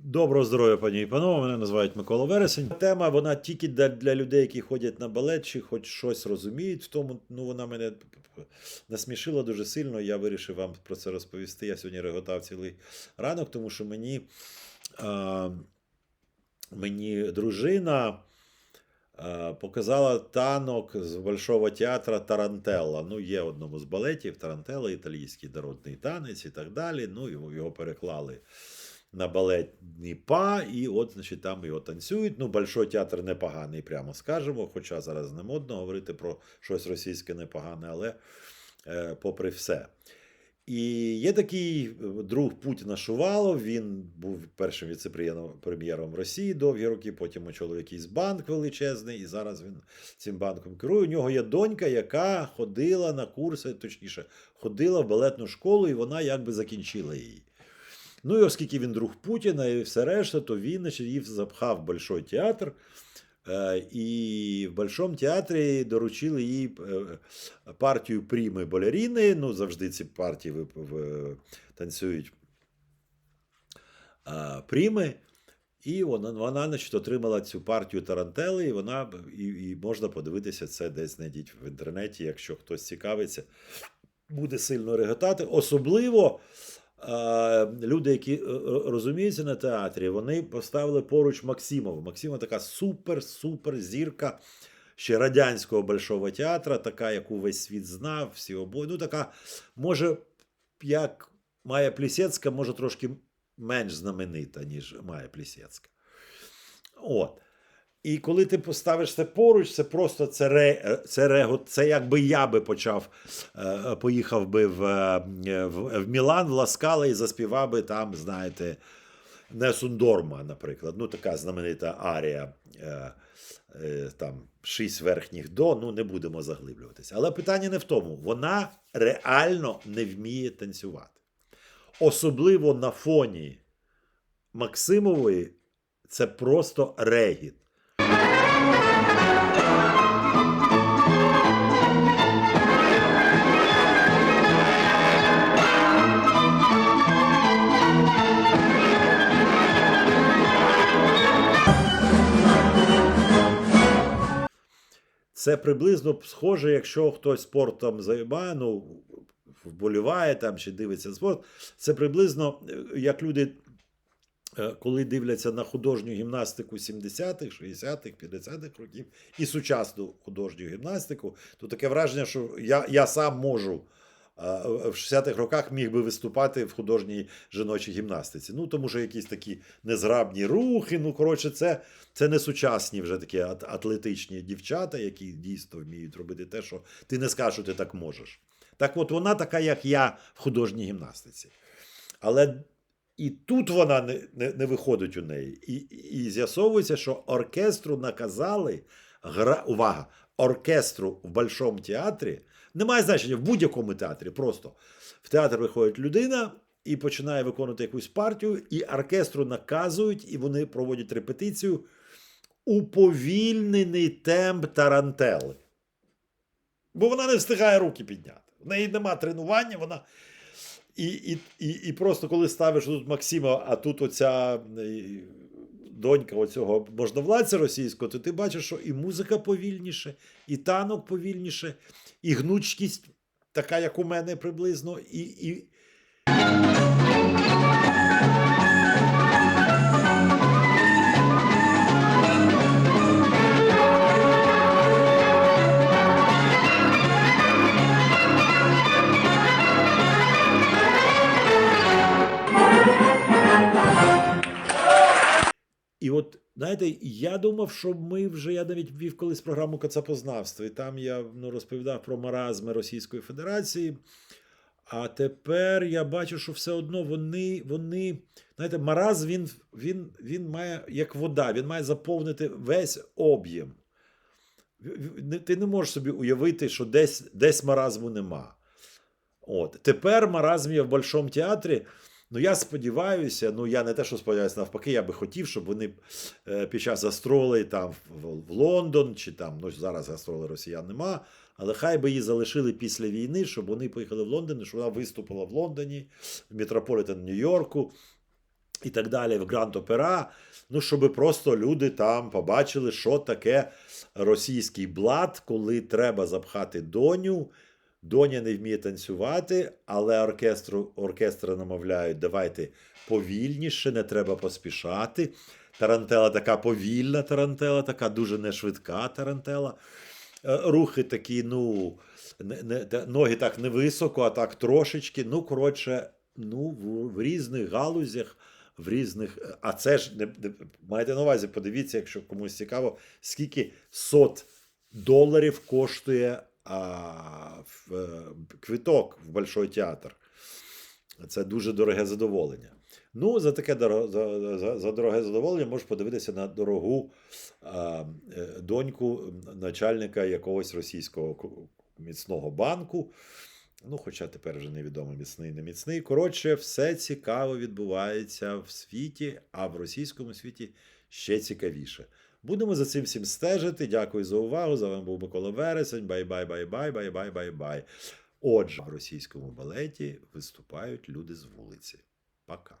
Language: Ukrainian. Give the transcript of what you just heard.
Доброго здоров'я, пані і панове. Мене називають Микола Вересень. Тема вона тільки для, для людей, які ходять на балет, чи хоч щось розуміють. В тому ну вона мене насмішила дуже сильно. Я вирішив вам про це розповісти. Я сьогодні реготав цілий ранок, тому що мені, а, мені дружина. Показала танок з Большого театру Тарантелла. Ну, є одному з балетів Тарантелла, італійський народний танець і так далі. Ну, його переклали на балетні па, і от, значить, там його танцюють. Ну, Большой театр непоганий, прямо скажемо. Хоча зараз не модно говорити про щось російське непогане, але е, попри все. І є такий е, друг Путіна Шувалов. Він був першим віце-прем'єром Росії довгі роки, потім очолив якийсь банк величезний, і зараз він цим банком керує. У нього є донька, яка ходила на курси, точніше, ходила в балетну школу, і вона якби закінчила її. Ну і оскільки він друг Путіна і все решта, то він її запхав Большой театр. Е, І в Большому театрі доручили їй е, партію пріми балеріни. Ну, завжди ці партії танцюють е, пріми. І вона, вона значить, отримала цю партію Тарантели, і вона і, і можна подивитися це десь знайдіть в інтернеті, якщо хтось цікавиться, буде сильно реготати. Особливо люди, які е, розуміються на театрі, вони поставили поруч Максимова. Максимова така супер-супер зірка ще радянського Большого театра, така, яку весь світ знав, всі обоє. Ну, така, може, як Майя Плісецька, може трошки менш знаменита, ніж Майя Плісецька. От. І коли ти поставиш це поруч, це просто це, ре, це рего, це якби я би почав, е, поїхав би в, е, в, в Мілан, в Ласкала і заспівав би там, знаєте, Несун Дорма, наприклад. Ну, така знаменита арія. Е, там шість верхніх до, ну не будемо заглиблюватися. Але питання не в тому. Вона реально не вміє танцювати. Особливо на фоні Максимової це просто регіт. Це приблизно схоже, якщо хтось спортом займає, ну, вболіває там чи дивиться спорт. Це приблизно е, як люди, е, коли дивляться на художню гімнастику 70-х, 60-х, 50-х років і сучасну художню гімнастику, то таке враження, що я, я сам можу. В 60-х роках міг би виступати в художній жіночій гімнастиці. Ну, тому що якісь такі незграбні рухи. Ну, коротше, це, це не сучасні вже такі атлетичні дівчата, які дійсно вміють робити те, що ти не скажеш, що ти так можеш. Так от вона така, як я в художній гімнастиці. Але і тут вона не, не, не виходить у неї. І, і з'ясовується, що оркестру наказали гра, увага, оркестру в Большому театрі. Немає значення в будь-якому театрі. Просто в театр виходить людина і починає виконувати якусь партію, і оркестру наказують, і вони проводять репетицію уповільнений темп тарантели. Бо вона не встигає руки підняти. В неї нема тренування, вона. І, і, і, і просто коли ставиш тут Максима, а тут оця е, донька оцього можновладця російського, то ти бачиш, що і музика повільніше, і танок повільніше, і гнучкість така, як у мене приблизно, і. і... знаєте, я думав, що ми вже, я навіть вів колись програму Кацапознавства, і там я ну, розповідав про маразми Російської Федерації. А тепер я бачу, що все одно вони, вони знаєте, маразм він, він, він має як вода, він має заповнити весь об'єм. Ти не можеш собі уявити, що десь, десь маразму нема. От. Тепер маразм є в Большому театрі. Ну, я сподіваюся, ну я не те, що сподіваюся, навпаки, я би хотів, щоб вони е, під час гастролей там в, Лондон, чи там, ну зараз гастроли росіян нема, але хай би її залишили після війни, щоб вони поїхали в Лондон, щоб вона виступила в Лондоні, в Метрополітен Нью-Йорку. і так далі в Гранд Опера. Ну, щоб просто люди там побачили, що таке російський блат, коли треба запхати доню. Доня не вміє танцювати, але оркестру, оркестра намовляють, давайте повільніше, не треба поспішати. Тарантела така повільна тарантела, така дуже нешвидка тарантела. Е, Рухи такі, ну, не, не, ноги так не високо, а так трошечки. Ну, коротше, ну, в, в різних галузях, в різних. А це ж не, не маєте на увазі, подивіться, якщо комусь цікаво, скільки сот доларів коштує а, е, квиток в Большой театр. Це дуже дороге задоволення. Ну, за таке за, за, за дороге задоволення можеш подивитися на дорогу а, е, доньку начальника якогось російського міцного банку. Ну, хоча тепер вже невідомо міцний, не міцний. Коротше, все цікаво відбувається в світі, а в російському світі ще цікавіше. Будемо за цим всім стежити. Дякую за увагу. За вами був Микола Вересень. Бай-бай, бай-бай, бай-бай, бай-бай. Отже, в російському балеті виступають люди з вулиці. Пока.